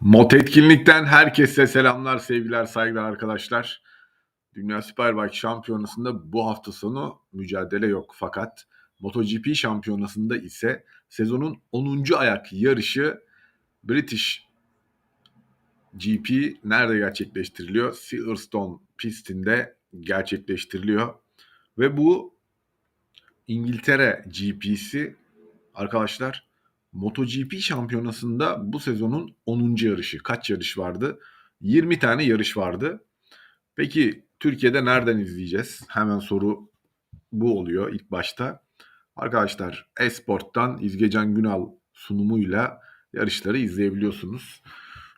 Mot Etkinlik'ten herkese selamlar, sevgiler, saygılar arkadaşlar. Dünya Superbike Şampiyonası'nda bu hafta sonu mücadele yok. Fakat MotoGP Şampiyonası'nda ise sezonun 10. ayak yarışı British GP nerede gerçekleştiriliyor? Silverstone pistinde gerçekleştiriliyor. Ve bu İngiltere GP'si arkadaşlar MotoGP şampiyonasında bu sezonun 10. yarışı. Kaç yarış vardı? 20 tane yarış vardı. Peki Türkiye'de nereden izleyeceğiz? Hemen soru bu oluyor ilk başta. Arkadaşlar Esport'tan İzgecan Günal sunumuyla yarışları izleyebiliyorsunuz.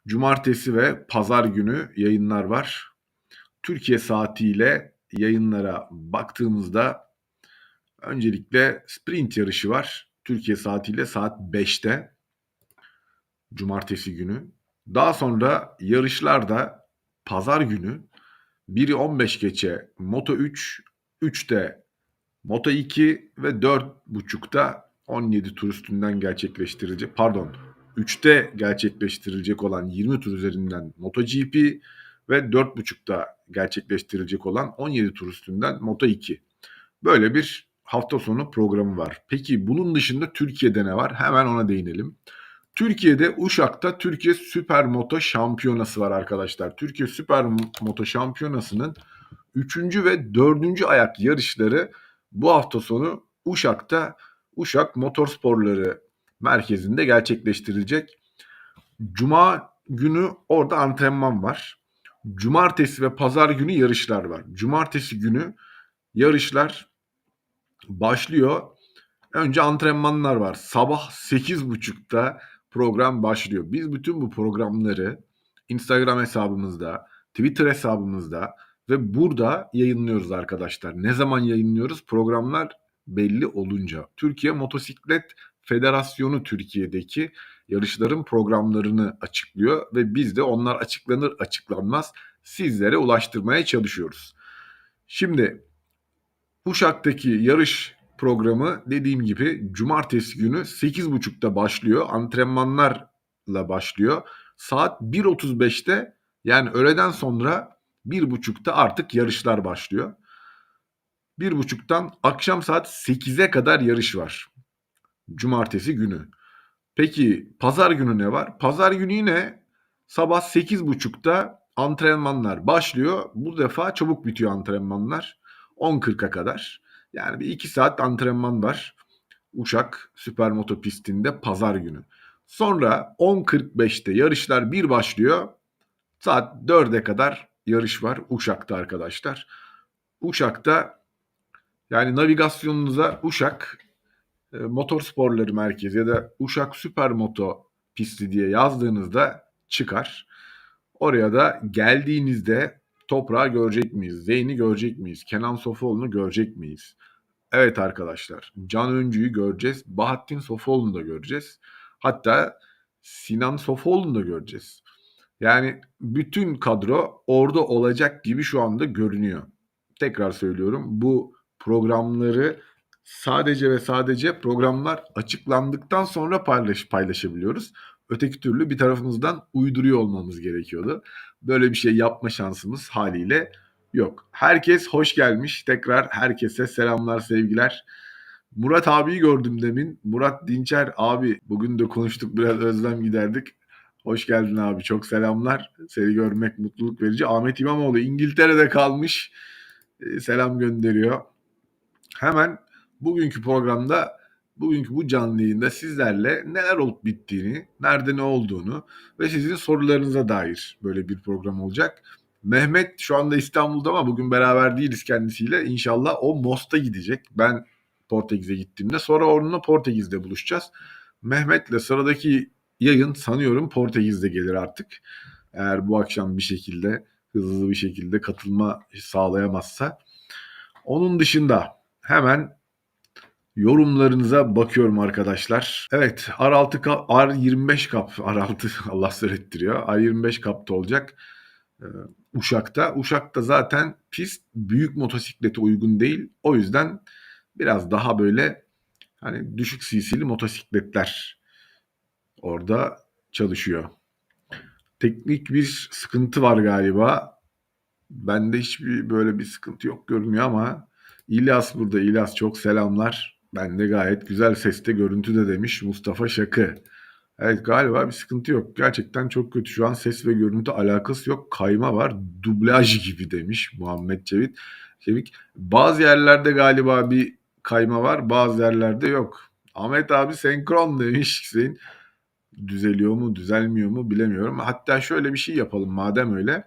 Cumartesi ve pazar günü yayınlar var. Türkiye saatiyle yayınlara baktığımızda öncelikle sprint yarışı var. Türkiye saatiyle saat 5'te cumartesi günü. Daha sonra yarışlarda pazar günü biri 15 geçe Moto 3, 3'te Moto 2 ve 4.5'ta 17 tur üstünden gerçekleştirilecek. Pardon 3'te gerçekleştirilecek olan 20 tur üzerinden MotoGP ve 4.5'ta gerçekleştirilecek olan 17 tur üstünden Moto 2. Böyle bir hafta sonu programı var. Peki bunun dışında Türkiye'de ne var? Hemen ona değinelim. Türkiye'de Uşak'ta Türkiye Süper Moto Şampiyonası var arkadaşlar. Türkiye Süper Moto Şampiyonası'nın 3. ve 4. ayak yarışları bu hafta sonu Uşak'ta Uşak Motorsporları Merkezi'nde gerçekleştirilecek. Cuma günü orada antrenman var. Cumartesi ve pazar günü yarışlar var. Cumartesi günü yarışlar başlıyor. Önce antrenmanlar var. Sabah 8.30'da program başlıyor. Biz bütün bu programları Instagram hesabımızda, Twitter hesabımızda ve burada yayınlıyoruz arkadaşlar. Ne zaman yayınlıyoruz? Programlar belli olunca. Türkiye Motosiklet Federasyonu Türkiye'deki yarışların programlarını açıklıyor ve biz de onlar açıklanır açıklanmaz sizlere ulaştırmaya çalışıyoruz. Şimdi Uşak'taki yarış programı dediğim gibi cumartesi günü 8.30'da başlıyor. Antrenmanlarla başlıyor. Saat 1.35'te yani öğleden sonra 1.30'da artık yarışlar başlıyor. 1.30'dan akşam saat 8'e kadar yarış var. Cumartesi günü. Peki pazar günü ne var? Pazar günü yine sabah 8.30'da antrenmanlar başlıyor. Bu defa çabuk bitiyor antrenmanlar. 10.40'a kadar. Yani bir 2 saat antrenman var. Uşak Süpermoto pistinde pazar günü. Sonra 10.45'te yarışlar bir başlıyor. Saat 4'e kadar yarış var Uşak'ta arkadaşlar. Uşak'ta yani navigasyonunuza Uşak e, Motorsporları Merkezi ya da Uşak Süpermoto pisti diye yazdığınızda çıkar. Oraya da geldiğinizde toprağı görecek miyiz? Zeyn'i görecek miyiz? Kenan Sofoğlu'nu görecek miyiz? Evet arkadaşlar. Can Öncü'yü göreceğiz. Bahattin Sofoğlu'nu da göreceğiz. Hatta Sinan Sofoğlu'nu da göreceğiz. Yani bütün kadro orada olacak gibi şu anda görünüyor. Tekrar söylüyorum. Bu programları sadece ve sadece programlar açıklandıktan sonra paylaş, paylaşabiliyoruz. Öteki türlü bir tarafımızdan uyduruyor olmamız gerekiyordu. Böyle bir şey yapma şansımız haliyle yok. Herkes hoş gelmiş. Tekrar herkese selamlar, sevgiler. Murat abiyi gördüm demin. Murat Dinçer abi bugün de konuştuk biraz özlem giderdik. Hoş geldin abi. Çok selamlar. Seni görmek mutluluk verici. Ahmet İmamoğlu İngiltere'de kalmış. Ee, selam gönderiyor. Hemen bugünkü programda bugünkü bu canlı yayında sizlerle neler olup bittiğini, nerede ne olduğunu ve sizin sorularınıza dair böyle bir program olacak. Mehmet şu anda İstanbul'da ama bugün beraber değiliz kendisiyle. İnşallah o Mos'ta gidecek. Ben Portekiz'e gittiğimde sonra onunla Portekiz'de buluşacağız. Mehmet'le sıradaki yayın sanıyorum Portekiz'de gelir artık. Eğer bu akşam bir şekilde hızlı bir şekilde katılma sağlayamazsa. Onun dışında hemen yorumlarınıza bakıyorum arkadaşlar. Evet R6 kap, R25 kap, R6 Allah söylettiriyor. R25 kapta olacak. Ee, Uşak'ta. Uşak'ta zaten pist büyük motosiklete uygun değil. O yüzden biraz daha böyle hani düşük cc'li motosikletler orada çalışıyor. teknik bir sıkıntı var galiba. Bende hiçbir böyle bir sıkıntı yok görünüyor ama İlyas burada. İlyas çok selamlar. Ben de gayet güzel seste görüntüde demiş Mustafa Şakı. Evet galiba bir sıkıntı yok. Gerçekten çok kötü. Şu an ses ve görüntü alakası yok. Kayma var. Dublaj gibi demiş Muhammed Çevik. Çevik. Bazı yerlerde galiba bir kayma var. Bazı yerlerde yok. Ahmet abi senkron demiş Hüseyin. Düzeliyor mu düzelmiyor mu bilemiyorum. Hatta şöyle bir şey yapalım madem öyle.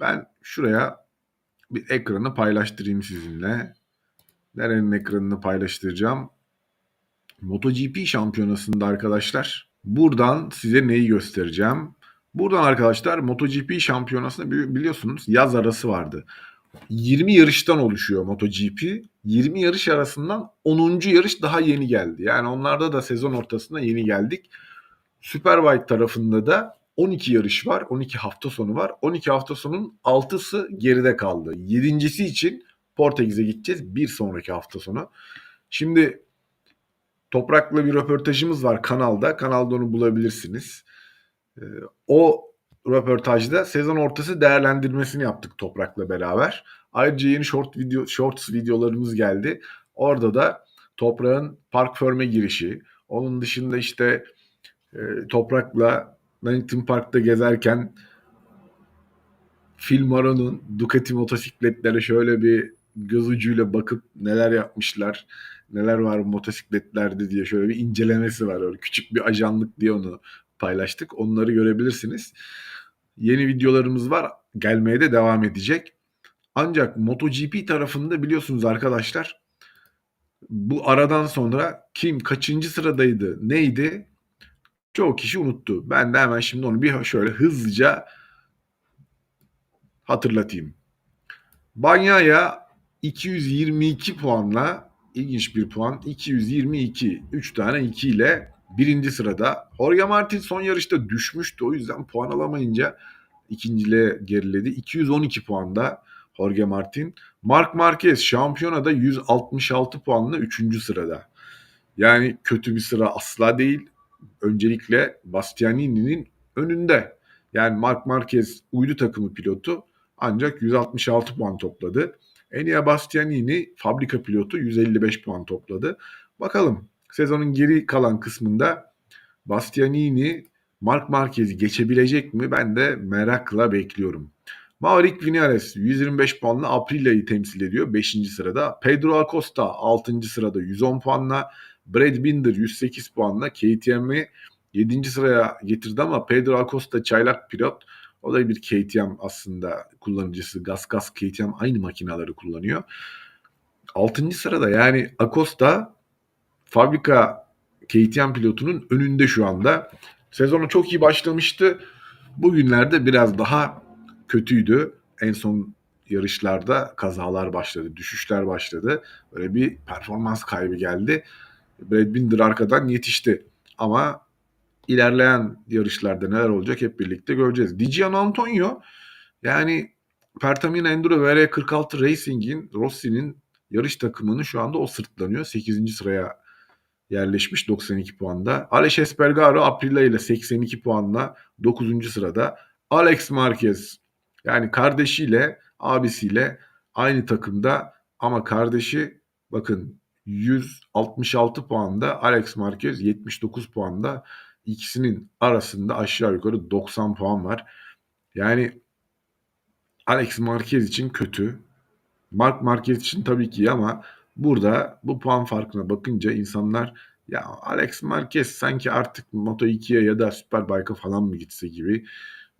Ben şuraya bir ekranı paylaştırayım sizinle. Nerenin ekranını paylaştıracağım? MotoGP şampiyonasında arkadaşlar. Buradan size neyi göstereceğim? Buradan arkadaşlar MotoGP şampiyonasında biliyorsunuz yaz arası vardı. 20 yarıştan oluşuyor MotoGP. 20 yarış arasından 10. yarış daha yeni geldi. Yani onlarda da sezon ortasında yeni geldik. Superbike tarafında da 12 yarış var. 12 hafta sonu var. 12 hafta sonunun 6'sı geride kaldı. 7.si için Portekiz'e gideceğiz bir sonraki hafta sonu. Şimdi Toprak'la bir röportajımız var kanalda. Kanalda onu bulabilirsiniz. Ee, o röportajda sezon ortası değerlendirmesini yaptık Toprak'la beraber. Ayrıca yeni short video shorts videolarımız geldi. Orada da Toprak'ın park förme girişi, onun dışında işte e, Toprak'la Donington Park'ta gezerken Phil Maro'nun Ducati motosikletlere şöyle bir göz ucuyla bakıp neler yapmışlar, neler var motosikletlerde diye şöyle bir incelemesi var. Öyle küçük bir ajanlık diye onu paylaştık. Onları görebilirsiniz. Yeni videolarımız var. Gelmeye de devam edecek. Ancak MotoGP tarafında biliyorsunuz arkadaşlar bu aradan sonra kim kaçıncı sıradaydı neydi çoğu kişi unuttu. Ben de hemen şimdi onu bir şöyle hızlıca hatırlatayım. Banyaya 222 puanla ilginç bir puan 222 3 tane 2 ile birinci sırada. Jorge Martin son yarışta düşmüştü o yüzden puan alamayınca ikinciliğe geriledi. 212 puanda Jorge Martin. Mark Marquez şampiyonada 166 puanla 3. sırada. Yani kötü bir sıra asla değil. Öncelikle Bastianini'nin önünde. Yani Mark Marquez uydu takımı pilotu ancak 166 puan topladı. Enea Bastianini fabrika pilotu 155 puan topladı. Bakalım sezonun geri kalan kısmında Bastianini Mark Marquez'i geçebilecek mi? Ben de merakla bekliyorum. Maverick Vinales 125 puanla Aprila'yı temsil ediyor 5. sırada. Pedro Acosta 6. sırada 110 puanla. Brad Binder 108 puanla KTM'i 7. sıraya getirdi ama Pedro Acosta çaylak pilot. O da bir KTM aslında kullanıcısı. Gas Gas KTM aynı makinaları kullanıyor. 6. sırada yani Acosta fabrika KTM pilotunun önünde şu anda. Sezonu çok iyi başlamıştı. Bugünlerde biraz daha kötüydü. En son yarışlarda kazalar başladı, düşüşler başladı. Böyle bir performans kaybı geldi. Brad Binder arkadan yetişti. Ama ilerleyen yarışlarda neler olacak hep birlikte göreceğiz. Dijan Antonio yani Pertamina Enduro VR46 Racing'in Rossi'nin yarış takımını şu anda o sırtlanıyor. 8. sıraya yerleşmiş 92 puanda. Alex Espargaro Aprilia ile 82 puanla 9. sırada. Alex Marquez yani kardeşiyle abisiyle aynı takımda ama kardeşi bakın 166 puanda Alex Marquez 79 puanda ikisinin arasında aşağı yukarı 90 puan var. Yani Alex Marquez için kötü. Mark Marquez için tabii ki ama burada bu puan farkına bakınca insanlar ya Alex Marquez sanki artık Moto2'ye ya da Superbike'a falan mı gitse gibi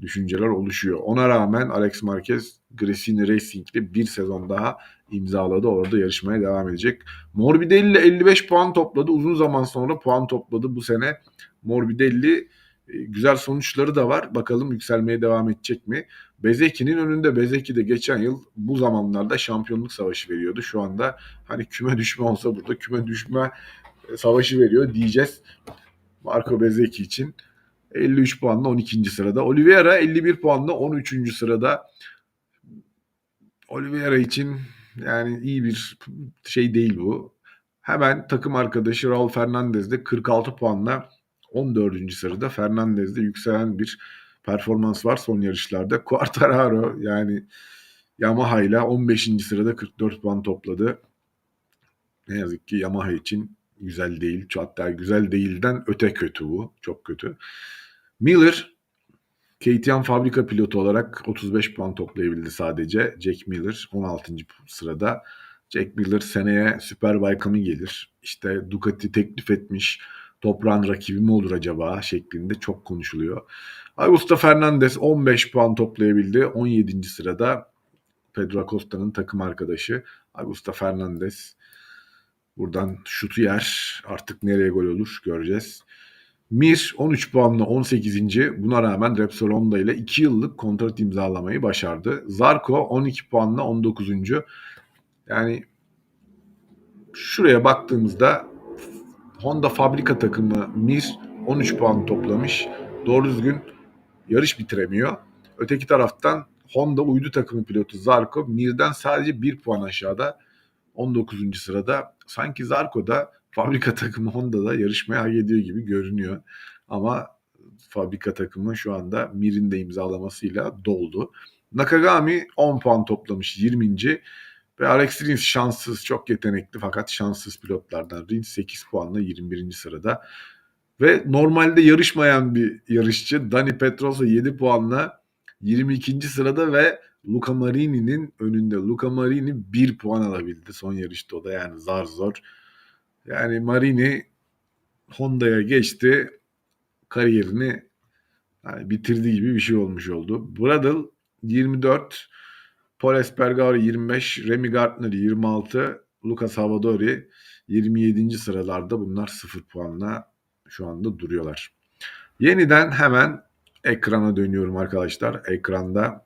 düşünceler oluşuyor. Ona rağmen Alex Marquez Gresini Racing ile bir sezon daha imzaladı. Orada yarışmaya devam edecek. Morbidelli 55 puan topladı. Uzun zaman sonra puan topladı bu sene. Morbidelli e, güzel sonuçları da var. Bakalım yükselmeye devam edecek mi? Bezeki'nin önünde. Bezeki de geçen yıl bu zamanlarda şampiyonluk savaşı veriyordu. Şu anda hani küme düşme olsa burada küme düşme e, savaşı veriyor diyeceğiz. Marco Bezeki için. 53 puanla 12. sırada. Oliveira 51 puanla 13. sırada. Oliveira için yani iyi bir şey değil bu. Hemen takım arkadaşı Raul Fernandez de 46 puanla 14. sırada Fernandez'de yükselen bir performans var son yarışlarda. Quartararo yani Yamaha ile 15. sırada 44 puan topladı. Ne yazık ki Yamaha için güzel değil. Hatta güzel değilden öte kötü bu. Çok kötü. Miller KTM fabrika pilotu olarak 35 puan toplayabildi sadece. Jack Miller 16. sırada. Jack Miller seneye Superbike'a mı gelir? İşte Ducati teklif etmiş. Toprağın rakibi mi olur acaba şeklinde çok konuşuluyor. Augusto Fernandez 15 puan toplayabildi. 17. sırada Pedro Acosta'nın takım arkadaşı Augusto Fernandez. Buradan şutu yer. Artık nereye gol olur göreceğiz. Mir 13 puanla 18. Buna rağmen Repsol Honda ile 2 yıllık kontrat imzalamayı başardı. Zarko 12 puanla 19. Yani şuraya baktığımızda Honda fabrika takımı Mir 13 puan toplamış. Doğru düzgün yarış bitiremiyor. Öteki taraftan Honda uydu takımı pilotu Zarko Mir'den sadece 1 puan aşağıda 19. sırada. Sanki Zarko da fabrika takımı Honda'da yarışmaya hak ediyor gibi görünüyor. Ama fabrika takımı şu anda Mir'in de imzalamasıyla doldu. Nakagami 10 puan toplamış 20. Ve Alex Rins şanssız, çok yetenekli fakat şanssız pilotlardan. Rins 8 puanla 21. sırada. Ve normalde yarışmayan bir yarışçı Dani Pedrosa 7 puanla 22. sırada ve Luca Marini'nin önünde. Luca Marini 1 puan alabildi son yarışta o da yani zar zor. Yani Marini Honda'ya geçti. Kariyerini yani bitirdi gibi bir şey olmuş oldu. Bradle 24, Paul Espargaro 25, Remy Gardner 26, Luca Savadori 27. sıralarda bunlar 0 puanla şu anda duruyorlar. Yeniden hemen ekrana dönüyorum arkadaşlar. Ekranda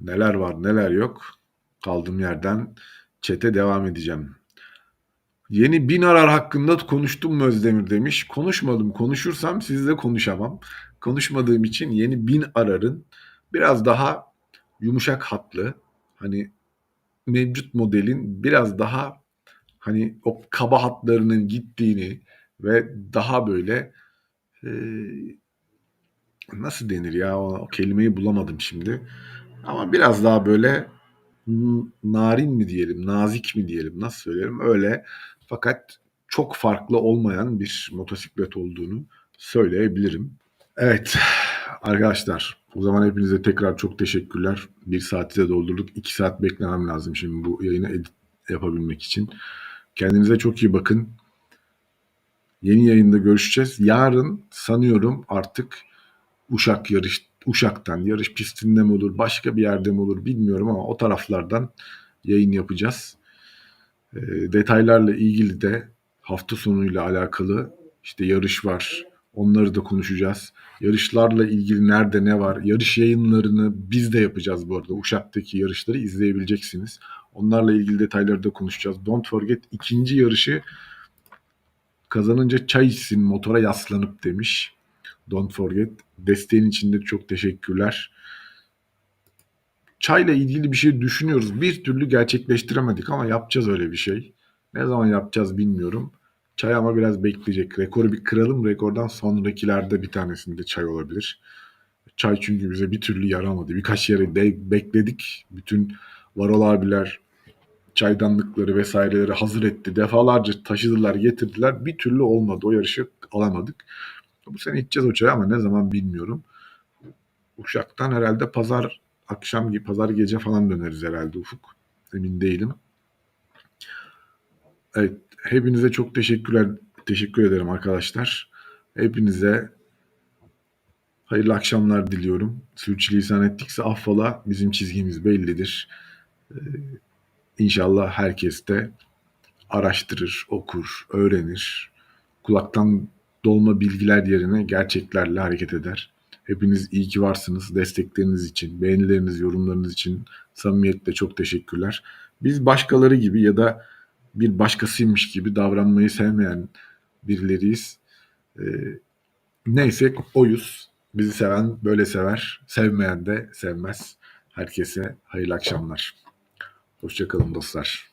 neler var neler yok kaldığım yerden çete devam edeceğim. Yeni bin arar hakkında konuştum mu Özdemir demiş. Konuşmadım. Konuşursam sizle konuşamam. Konuşmadığım için yeni bin ararın biraz daha yumuşak hatlı hani mevcut modelin biraz daha hani o kaba hatlarının gittiğini ve daha böyle e, nasıl denir ya o, o kelimeyi bulamadım şimdi. Ama biraz daha böyle narin mi diyelim, nazik mi diyelim, nasıl söylerim öyle fakat çok farklı olmayan bir motosiklet olduğunu söyleyebilirim. Evet arkadaşlar o zaman hepinize tekrar çok teşekkürler. Bir saati de doldurduk. İki saat beklemem lazım şimdi bu yayını edit yapabilmek için. Kendinize çok iyi bakın. Yeni yayında görüşeceğiz. Yarın sanıyorum artık Uşak yarış Uşak'tan yarış pistinde mi olur başka bir yerde mi olur bilmiyorum ama o taraflardan yayın yapacağız. E, detaylarla ilgili de hafta sonuyla alakalı işte yarış var. Onları da konuşacağız. Yarışlarla ilgili nerede ne var? Yarış yayınlarını biz de yapacağız bu arada. Uşak'taki yarışları izleyebileceksiniz. Onlarla ilgili detayları da konuşacağız. Don't forget ikinci yarışı kazanınca çay içsin motora yaslanıp demiş. Don't forget. Desteğin için de çok teşekkürler. Çayla ilgili bir şey düşünüyoruz. Bir türlü gerçekleştiremedik ama yapacağız öyle bir şey. Ne zaman yapacağız bilmiyorum. Çay ama biraz bekleyecek. Rekoru bir kıralım. Rekordan sonrakilerde bir tanesinde çay olabilir. Çay çünkü bize bir türlü yaramadı. Birkaç yere de bekledik. Bütün Varol abiler çaydanlıkları vesaireleri hazır etti. Defalarca taşıdılar, getirdiler. Bir türlü olmadı. O yarışı alamadık. Bu sene içeceğiz o çayı ama ne zaman bilmiyorum. Uşak'tan herhalde pazar akşam gibi pazar gece falan döneriz herhalde Ufuk. Emin değilim. Evet, hepinize çok teşekkürler teşekkür ederim arkadaşlar. Hepinize hayırlı akşamlar diliyorum. Sürçülisan ettikse affola. Bizim çizgimiz bellidir. Ee, inşallah herkes de araştırır, okur, öğrenir. Kulaktan dolma bilgiler yerine gerçeklerle hareket eder. Hepiniz iyi ki varsınız. Destekleriniz için, beğenileriniz, yorumlarınız için samimiyetle çok teşekkürler. Biz başkaları gibi ya da bir başkasıymış gibi davranmayı sevmeyen birileriyiz. Ee, neyse oyuz. Bizi seven böyle sever. Sevmeyen de sevmez. Herkese hayırlı akşamlar. Hoşçakalın dostlar.